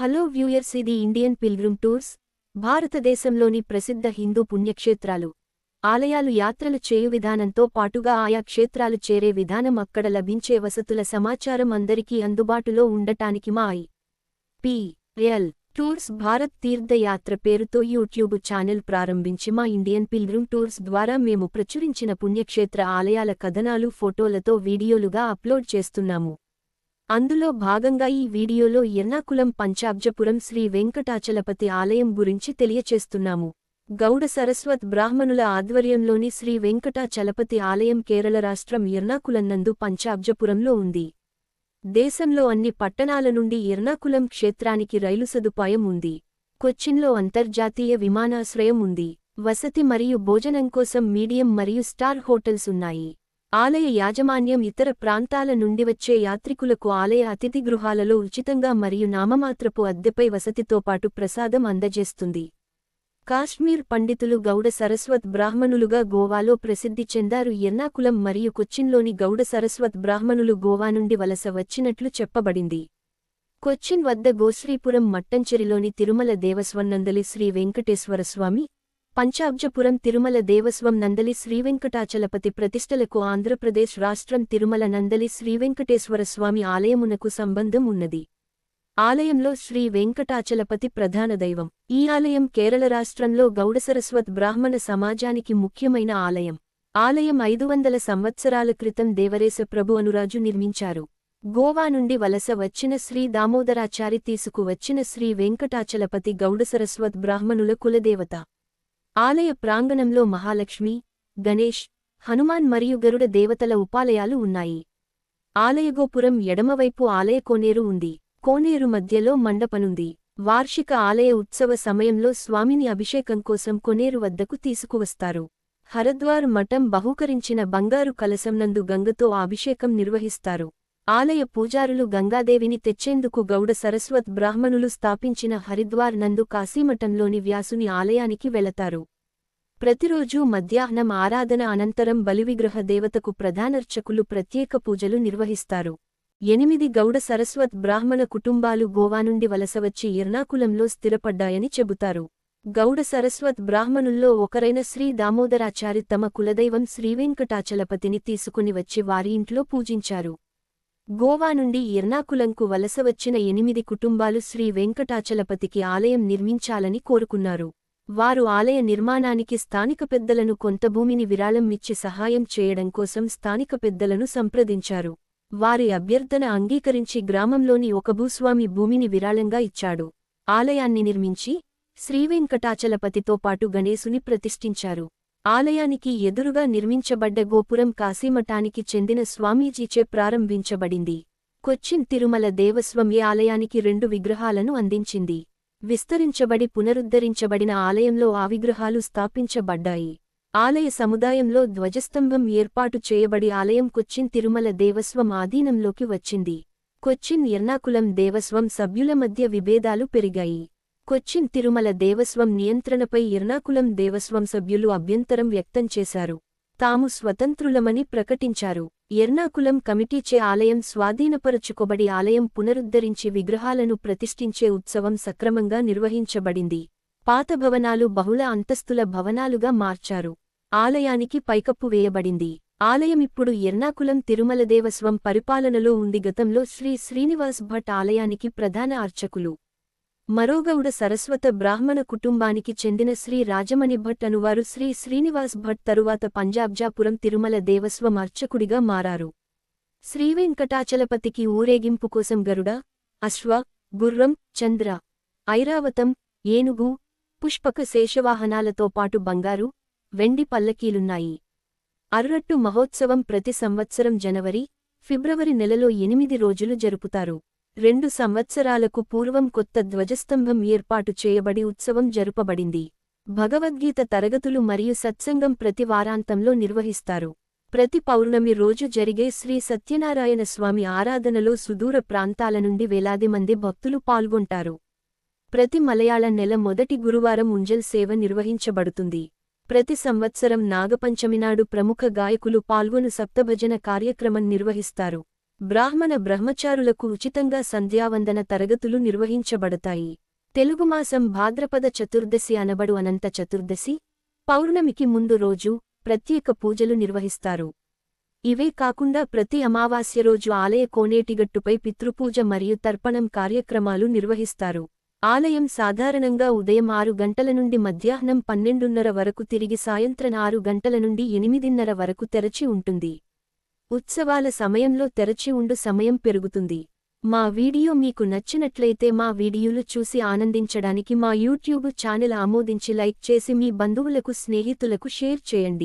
Hello viewers ఇది Indian pilgrim tours భారతదేశంలోని ప్రసిద్ధ హిందూ పుణ్యక్షేత్రాలు. ఆలయాలు యాత్రలు చేయు విధానంతో పాటుగా ఆయా క్షేత్రాలు చేరే విధానం అక్కడ లభించే వసతుల సమాచారం అందరికీ అందుబాటులో ఉండటానికి మా I P L tours Bharat తీర్థయాత్ర పేరుతో యూట్యూబ్ ఛానల్ ప్రారంభించి మా ఇండియన్ పిల్గ్రిమ్ టూర్స్ ద్వారా మేము ప్రచురించిన పుణ్యక్షేత్ర ఆలయాల కథనాలు ఫోటోలతో వీడియోలుగా అప్లోడ్ చేస్తున్నాము. అందులో భాగంగా ఈ వీడియోలో ఎర్నాకులం పంచాబ్జపురం శ్రీ వెంకటాచలపతి ఆలయం గురించి తెలియచేస్తున్నాము. గౌడ సరస్వత్ బ్రాహ్మణుల ఆధ్వర్యంలోని శ్రీ వెంకటాచలపతి ఆలయం కేరళ రాష్ట్రం ఎర్నాకులన్నందు పంచాబ్జపురంలో ఉంది. దేశంలో అన్ని పట్టణాల నుండి ఎర్నాకులం క్షేత్రానికి రైలు సదుపాయం ఉంది. కొచ్చిన్లో అంతర్జాతీయ విమానాశ్రయం ఉంది. వసతి మరియు భోజనం కోసం మీడియం మరియు స్టార్ హోటల్స్ ఉన్నాయి. ఆలయ యాజమాన్యం ఇతర ప్రాంతాల నుండి వచ్చే యాత్రికులకు ఆలయ అతిథి గృహాలలో ఉచితంగా మరియు నామమాత్రపు అద్దెపై వసతితో పాటు ప్రసాదం అందజేస్తుంది. కాశ్మీర్ పండితులు గౌడ సరస్వత్ బ్రాహ్మణులుగా గోవాలో ప్రసిద్ధి చెందారు. ఎర్నాకులం మరియు కొచ్చిన్లోని గౌడ సరస్వత్ బ్రాహ్మణులు గోవా నుండి వలస వచ్చినట్లు చెప్పబడింది. కొచ్చిన్ వద్ద గోశ్రీపురం మట్టంచెరిలోని తిరుమల దేవస్వన్నందలి శ్రీ వెంకటేశ్వరస్వామి పంచాబ్జపురం తిరుమల దేవస్వం నందలి శ్రీవెంకటాచలపతి ప్రతిష్టలకు ఆంధ్రప్రదేశ్ రాష్ట్రం తిరుమల నందలి శ్రీవెంకటేశ్వరస్వామి ఆలయమునకు సంబంధం ఉన్నది. ఆలయంలో శ్రీ వెంకటాచలపతి ప్రధాన దైవం. ఈ ఆలయం కేరళ రాష్ట్రంలో గౌడసరస్వత్ బ్రాహ్మణ సమాజానికి ముఖ్యమైన ఆలయం. ఆలయం ఐదు వందల సంవత్సరాల క్రితం దేవరేశ ప్రభు అనురాజు నిర్మించారు. గోవా నుండి వలస వచ్చిన శ్రీ దామోదరాచారి తీసుకువచ్చిన శ్రీ వెంకటాచలపతి గౌడసరస్వత్ బ్రాహ్మణుల కులదేవత. ఆలయ ప్రాంగణంలో మహాలక్ష్మి గణేష్ హనుమాన్ మరియు గరుడ దేవతల ఉపాలయాలు ఉన్నాయి. ఆలయగోపురం ఎడమవైపు ఆలయ కోనేరు ఉంది. కోనేరు మధ్యలో మండపనుంది. వార్షిక ఆలయ ఉత్సవ సమయంలో స్వామిని అభిషేకం కోసం కొనేరు వద్దకు తీసుకువస్తారు. హరద్వార్ మఠం బహూకరించిన బంగారు కలసంనందు గంగతో అభిషేకం నిర్వహిస్తారు. ఆలయ పూజారులు గంగాదేవిని తెచ్చేందుకు గౌడ సరస్వత్ బ్రాహ్మణులు స్థాపించిన హరిద్వార్ నందు కాశీమఠంలోని వ్యాసుని ఆలయానికి వెళతారు. ప్రతిరోజూ మధ్యాహ్నం ఆరాధన అనంతరం బలివిగ్రహ దేవతకు ప్రధానర్చకులు ప్రత్యేక పూజలు నిర్వహిస్తారు. ఎనిమిది గౌడ సరస్వత్ బ్రాహ్మణ కుటుంబాలు గోవా నుండి వలసవచ్చి ఎర్నాకులంలో స్థిరపడ్డాయని చెబుతారు. గౌడ సరస్వత్ బ్రాహ్మణుల్లో ఒకరైన శ్రీ దామోదరాచారి తమ కులదైవం శ్రీవెంకటాచలపతిని తీసుకుని వచ్చి వారి ఇంట్లో పూజించారు. గోవా నుండి ఎర్నాకులంకు వలస వచ్చిన ఎనిమిది కుటుంబాలు శ్రీ వెంకటాచలపతికి ఆలయం నిర్మించాలని కోరుకున్నారు. వారు ఆలయ నిర్మాణానికి స్థానిక పెద్దలను కొంత భూమిని విరాళం ఇచ్చి సహాయం చేయడం కోసం స్థానిక పెద్దలను సంప్రదించారు. వారి అభ్యర్థన అంగీకరించి గ్రామంలోని ఒక భూస్వామి భూమిని విరాళంగా ఇచ్చాడు. ఆలయాన్ని నిర్మించి శ్రీవెంకటాచలపతితో పాటు గణేశుని ప్రతిష్ఠించారు. ఆలయానికి ఎదురుగా నిర్మించబడ్డ గోపురం కాశీమఠానికి చెందిన స్వామీజీచే ప్రారంభించబడింది. కొచ్చిన్ తిరుమల దేవస్వం ఈ ఆలయానికి రెండు విగ్రహాలను అందించింది. విస్తరించబడి పునరుద్ధరించబడిన ఆలయంలో ఆ విగ్రహాలు స్థాపించబడ్డాయి. ఆలయ సముదాయంలో ధ్వజస్తంభం ఏర్పాటు చేయబడి ఆలయం కొచ్చిన్ తిరుమల దేవస్వం ఆధీనంలోకి వచ్చింది. కొచ్చిన్ ఎర్నాకులం దేవస్వం సభ్యుల మధ్య విభేదాలు పెరిగాయి. కొచ్చిన్ తిరుమల దేవస్వం నియంత్రణపై ఎర్నాకులం దేవస్వం సభ్యులు అభ్యంతరం వ్యక్తం చేశారు. తాము స్వతంత్రులమని ప్రకటించారు. ఎర్నాకులం కమిటీచే ఆలయం స్వాధీనపరచుకోబడి ఆలయం పునరుద్ధరించి విగ్రహాలను ప్రతిష్ఠించే ఉత్సవం సక్రమంగా నిర్వహించబడింది. పాత భవనాలు బహుళ అంతస్తుల భవనాలుగా మార్చారు. ఆలయానికి పైకప్పు వేయబడింది. ఆలయమిప్పుడు ఎర్నాకులం తిరుమల దేవస్వం పరిపాలనలో ఉంది. గతంలో శ్రీ శ్రీనివాస్ భట్ ఆలయానికి ప్రధాన అర్చకులు. మరోగౌడ సరస్వత బ్రాహ్మణ కుటుంబానికి చెందిన శ్రీ రాజమణి భట్ అనువారు శ్రీ శ్రీనివాస్ భట్ తరువాత పంజాబ్జాపురం తిరుమల దేవస్వం అర్చకుడిగా మారారు. శ్రీవెంకటాచలపతికి ఊరేగింపు కోసం గరుడ అశ్వ గుర్రం చంద్ర ఐరావతం ఏనుగు పుష్పక శేషవాహనాలతో పాటు బంగారు వెండి పల్లకీలున్నాయి. అర్రట్టు మహోత్సవం ప్రతి సంవత్సరం జనవరి ఫిబ్రవరి నెలలో ఎనిమిది రోజులు జరుపుతారు. రెండు సంవత్సరాలకు పూర్వం కొత్త ధ్వజస్తంభం ఏర్పాటు చేయబడి ఉత్సవం జరుపబడింది. భగవద్గీత తరగతులు మరియు సత్సంగం ప్రతి వారాంతంలో నిర్వహిస్తారు. ప్రతి పౌర్ణమి రోజు జరిగే శ్రీ సత్యనారాయణ స్వామి ఆరాధనలో సుదూర ప్రాంతాల నుండి వేలాది మంది భక్తులు పాల్గొంటారు. ప్రతి మలయాళ నెల మొదటి గురువారం ఉంజల్ సేవ నిర్వహించబడుతుంది. ప్రతి సంవత్సరం నాగపంచమినాడు ప్రముఖ గాయకులు పాల్గొను సప్తభజన కార్యక్రమం నిర్వహిస్తారు. బ్రాహ్మణ బ్రహ్మచారులకు ఉచితంగా సంధ్యావందన తరగతులు నిర్వహించబడతాయి. తెలుగు మాసం భాద్రపద చతుర్దశి అనబడు అనంత చతుర్దశి పౌర్ణమికి ముందు రోజు ప్రత్యేక పూజలు నిర్వహిస్తారు. ఇవే కాకుండా ప్రతి అమావాస్య రోజు ఆలయ కోనేటిగట్టుపై పితృపూజ మరియు తర్పణం కార్యక్రమాలు నిర్వహిస్తారు. ఆలయం సాధారణంగా ఉదయం ఆరు గంటల నుండి మధ్యాహ్నం పన్నెండున్నర వరకు తిరిగి సాయంత్రం ఆరు గంటల నుండి ఎనిమిదిన్నర వరకు తెరచి ఉంటుంది. ఉత్సవాల సమయంలో తెరచి ఉండు సమయం పెరుగుతుంది. మా వీడియో మీకు నచ్చినట్లయితే మా వీడియోలు చూసి ఆనందించడానికి మా యూట్యూబ్ ఛానల్ ఆమోదించి లైక్ చేసి మీ బంధువులకు స్నేహితులకు షేర్ చేయండి.